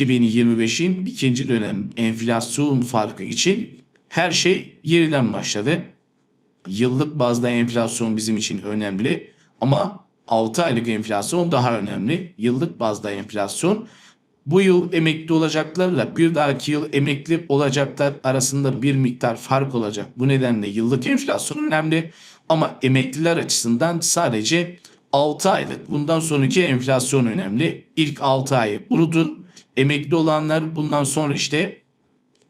2025'in ikinci dönem enflasyon farkı için her şey yeniden başladı. Yıllık bazda enflasyon bizim için önemli ama 6 aylık enflasyon daha önemli. Yıllık bazda enflasyon bu yıl emekli olacaklarla bir dahaki yıl emekli olacaklar arasında bir miktar fark olacak. Bu nedenle yıllık enflasyon önemli ama emekliler açısından sadece 6 aylık bundan sonraki enflasyon önemli. İlk 6 ayı unutun. Emekli olanlar bundan sonra işte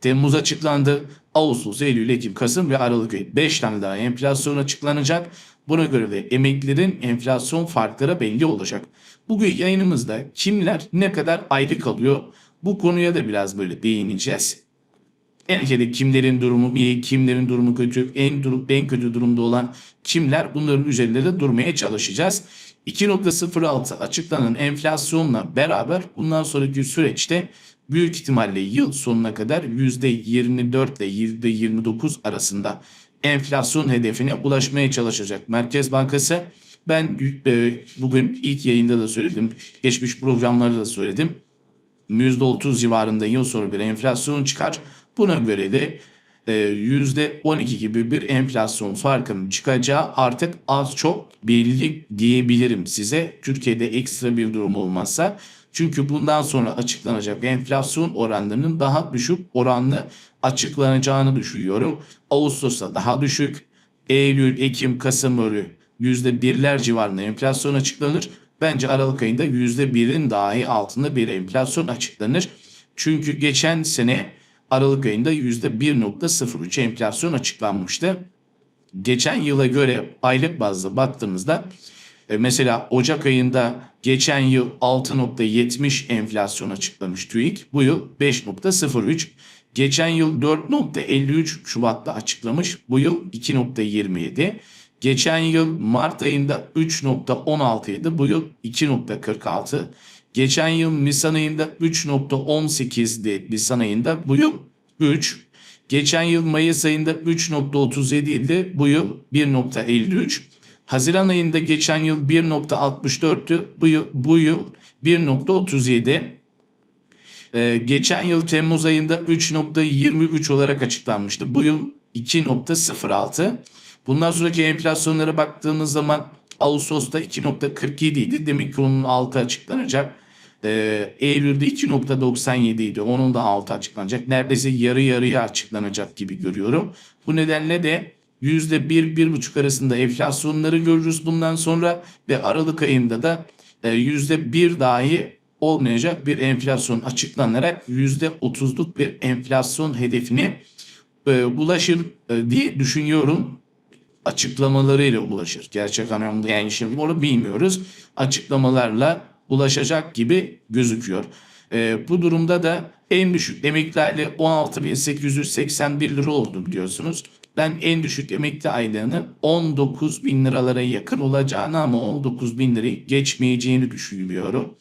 Temmuz açıklandı. Ağustos, Eylül, Ekim, Kasım ve Aralık ayı 5 tane daha enflasyon açıklanacak. Buna göre de emeklilerin enflasyon farkları belli olacak. Bugün yayınımızda kimler ne kadar aylık alıyor bu konuya da biraz böyle değineceğiz. Ülkede kimlerin durumu iyi, kimlerin durumu kötü, en durum en kötü durumda olan kimler bunların üzerinde de durmaya çalışacağız. 2.06 açıklanan enflasyonla beraber bundan sonraki süreçte büyük ihtimalle yıl sonuna kadar %24 ile %29 arasında enflasyon hedefine ulaşmaya çalışacak Merkez Bankası. Ben e, bugün ilk yayında da söyledim, geçmiş programlarda da söyledim. %30 civarında yıl sonu bir enflasyon çıkar. Buna göre de e, %12 gibi bir enflasyon farkının çıkacağı artık az çok belli diyebilirim size. Türkiye'de ekstra bir durum olmazsa. Çünkü bundan sonra açıklanacak enflasyon oranlarının daha düşük oranlı açıklanacağını düşünüyorum. Ağustos'ta daha düşük, Eylül, Ekim, Kasım ölü %1'ler civarında enflasyon açıklanır. Bence Aralık ayında %1'in dahi altında bir enflasyon açıklanır. Çünkü geçen sene Aralık ayında %1.03 enflasyon açıklanmıştı. Geçen yıla göre aylık bazda baktığımızda e, mesela Ocak ayında geçen yıl 6.70 enflasyon açıklamış TÜİK. Bu yıl 5.03. Geçen yıl 4.53 Şubat'ta açıklamış. Bu yıl 2.27. Geçen yıl Mart ayında 3.16 idi. Bu yıl 2.46. Geçen yıl Nisan ayında 3.18'di Nisan ayında. Bu yıl 3. Geçen yıl Mayıs ayında 3.37 idi. Bu yıl 1.53. Haziran ayında geçen yıl 1.64'tü. Bu yıl, bu yıl 1.37. Ee, geçen yıl Temmuz ayında 3.23 olarak açıklanmıştı. Bu yıl 2.06. Bundan sonraki enflasyonlara baktığımız zaman Ağustos'ta 2.47 idi. Demek ki onun altı açıklanacak. Ee, Eylül'de 2.97 idi. Onun da altı açıklanacak. Neredeyse yarı yarıya açıklanacak gibi görüyorum. Bu nedenle de %1-1,5 arasında enflasyonları görürüz bundan sonra ve Aralık ayında da %1 e, dahi olmayacak bir enflasyon açıklanarak %30'luk bir enflasyon hedefine e, ulaşır e, diye düşünüyorum açıklamalarıyla ulaşır. Gerçek anlamda yani şimdi onu bilmiyoruz. Açıklamalarla ulaşacak gibi gözüküyor. E, bu durumda da en düşük emeklilerle 16.881 lira oldu biliyorsunuz. Ben en düşük emekli aylığının 19 bin liralara yakın olacağını ama 19 bin lirayı geçmeyeceğini düşünüyorum.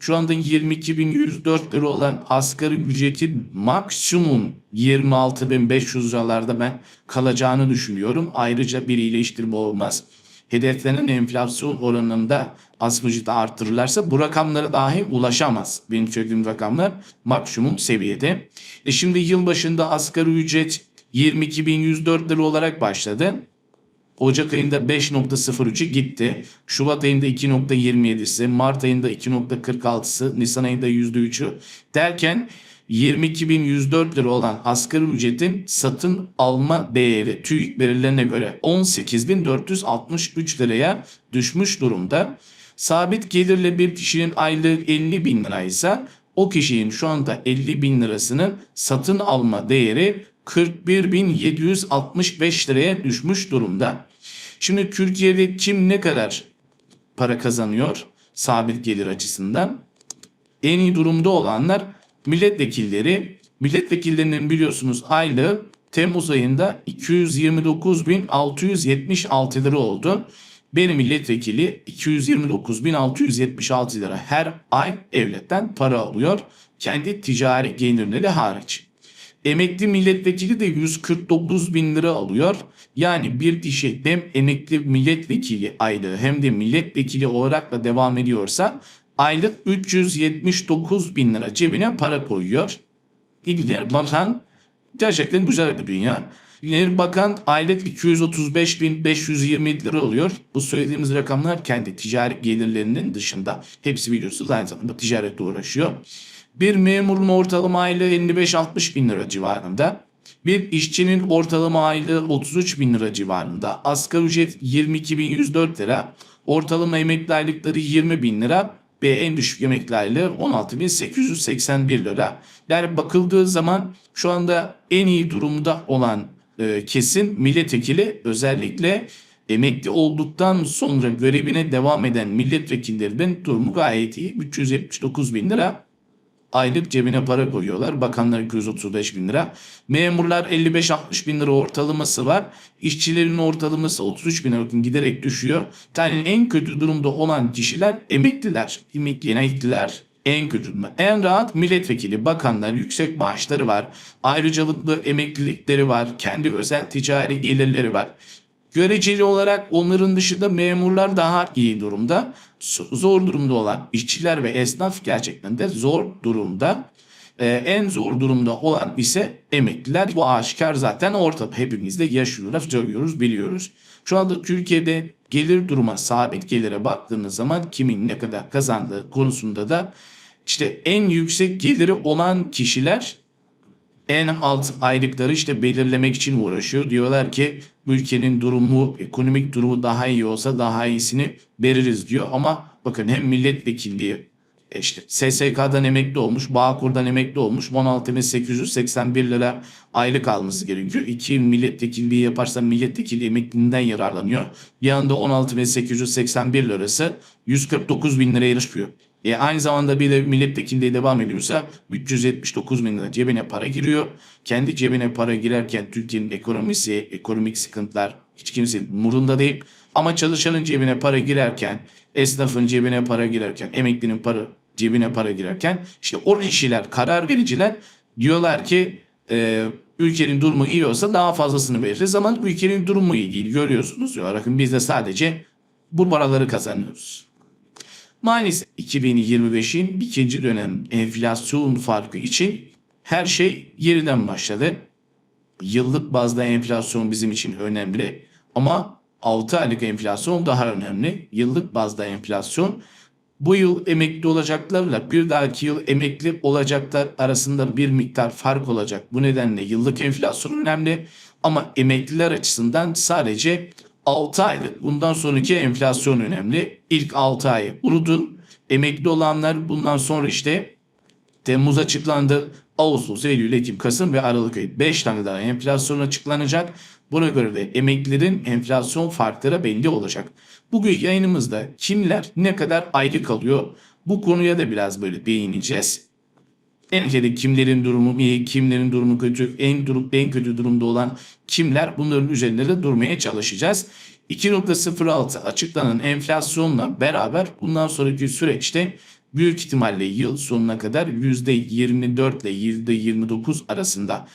Şu anda 22.104 lira olan asgari ücretin maksimum 26.500 liralarda ben kalacağını düşünüyorum. Ayrıca bir iyileştirme olmaz. Hedeflenen enflasyon oranında asgari artırırlarsa bu rakamlara dahi ulaşamaz. Benim söylediğim rakamlar maksimum seviyede. E şimdi yıl başında asgari ücret 22.104 lira olarak başladı. Ocak ayında 5.03'ü gitti. Şubat ayında 2.27'si, Mart ayında 2.46'sı, Nisan ayında %3'ü derken 22.104 lira olan asgari ücretin satın alma değeri TÜİK verilerine göre 18.463 liraya düşmüş durumda. Sabit gelirle bir kişinin aylığı 50 bin liraysa o kişinin şu anda 50 bin lirasının satın alma değeri 41.765 liraya düşmüş durumda. Şimdi Türkiye'de kim ne kadar para kazanıyor sabit gelir açısından? En iyi durumda olanlar milletvekilleri. Milletvekillerinin biliyorsunuz aylığı Temmuz ayında 229.676 lira oldu. Benim milletvekili 229.676 lira her ay devletten para alıyor. Kendi ticari gelirleri hariç. Emekli milletvekili de 149 bin lira alıyor. Yani bir kişi hem emekli milletvekili aylığı hem de milletvekili olarak da devam ediyorsa aylık 379 bin lira cebine para koyuyor. İlgiler Bakan gerçekten güzel bir dünya. İlgiler Bakan aylık 235 bin 520 lira oluyor. Bu söylediğimiz rakamlar kendi ticari gelirlerinin dışında. Hepsi biliyorsunuz aynı zamanda ticaretle uğraşıyor. Bir memurun ortalama aylığı 55-60 bin lira civarında. Bir işçinin ortalama aylığı 33 bin lira civarında. Asgari ücret 22.104 lira. Ortalama emekli aylıkları 20 bin lira ve en düşük emekli aylığı 16.881 lira. Yani bakıldığı zaman şu anda en iyi durumda olan e, kesin milletvekili özellikle emekli olduktan sonra görevine devam eden milletvekillerinin durumu gayet iyi. 379 bin lira aylık cebine para koyuyorlar. Bakanlar 235 bin lira. Memurlar 55-60 bin lira ortalaması var. İşçilerin ortalaması 33 bin lira giderek düşüyor. Yani en kötü durumda olan kişiler emekliler. Emekli emekliler en kötü durumda. En rahat milletvekili, bakanlar, yüksek maaşları var. Ayrıcalıklı emeklilikleri var. Kendi özel ticari gelirleri var. Göreceli olarak onların dışında memurlar daha iyi durumda. Zor durumda olan işçiler ve esnaf gerçekten de zor durumda. Ee, en zor durumda olan ise emekliler. Bu aşikar zaten ortada. Hepimiz de yaşıyoruz, görüyoruz, biliyoruz. Şu anda Türkiye'de gelir duruma, sabit gelire baktığınız zaman kimin ne kadar kazandığı konusunda da işte en yüksek geliri olan kişiler en alt aylıkları işte belirlemek için uğraşıyor. Diyorlar ki ülkenin durumu, ekonomik durumu daha iyi olsa daha iyisini veririz diyor. Ama bakın hem milletvekilliği e işte SSK'dan emekli olmuş, Bağkur'dan emekli olmuş 16.881 lira aylık alması gerekiyor. İki yıl milletvekilliği yaparsa milletvekili emekliliğinden yararlanıyor. Anda 16.881 lirası 149 bin liraya çıkıyor. E aynı zamanda bir de milletvekilliği devam ediyorsa 379 bin lira cebine para giriyor. Kendi cebine para girerken Türkiye'nin ekonomisi, ekonomik sıkıntılar hiç kimsenin umurunda değil. Ama çalışanın cebine para girerken, esnafın cebine para girerken, emeklinin para cebine para girerken işte o kişiler, karar vericiler diyorlar ki e, ülkenin durumu iyi olsa daha fazlasını veririz ama ülkenin durumu iyi değil görüyorsunuz. Ya, bakın biz de sadece bu paraları kazanıyoruz. Maalesef 2025'in ikinci dönem enflasyon farkı için her şey yeniden başladı. Yıllık bazda enflasyon bizim için önemli ama 6 aylık enflasyon daha önemli. Yıllık bazda enflasyon bu yıl emekli olacaklarla bir dahaki yıl emekli olacaklar arasında bir miktar fark olacak. Bu nedenle yıllık enflasyon önemli ama emekliler açısından sadece 6 aylık bundan sonraki enflasyon önemli. İlk 6 ayı unutun. Emekli olanlar bundan sonra işte Temmuz açıklandı. Ağustos, Eylül, Ekim, Kasım ve Aralık ayı 5 tane daha enflasyon açıklanacak. Buna göre de emeklilerin enflasyon farkları belli olacak. Bugün yayınımızda kimler ne kadar aylık alıyor bu konuya da biraz böyle değineceğiz. Ülkede kimlerin durumu iyi, kimlerin durumu kötü, en durum en kötü durumda olan kimler bunların üzerinde de durmaya çalışacağız. 2.06 açıklanan enflasyonla beraber bundan sonraki süreçte büyük ihtimalle yıl sonuna kadar %24 ile %29 arasında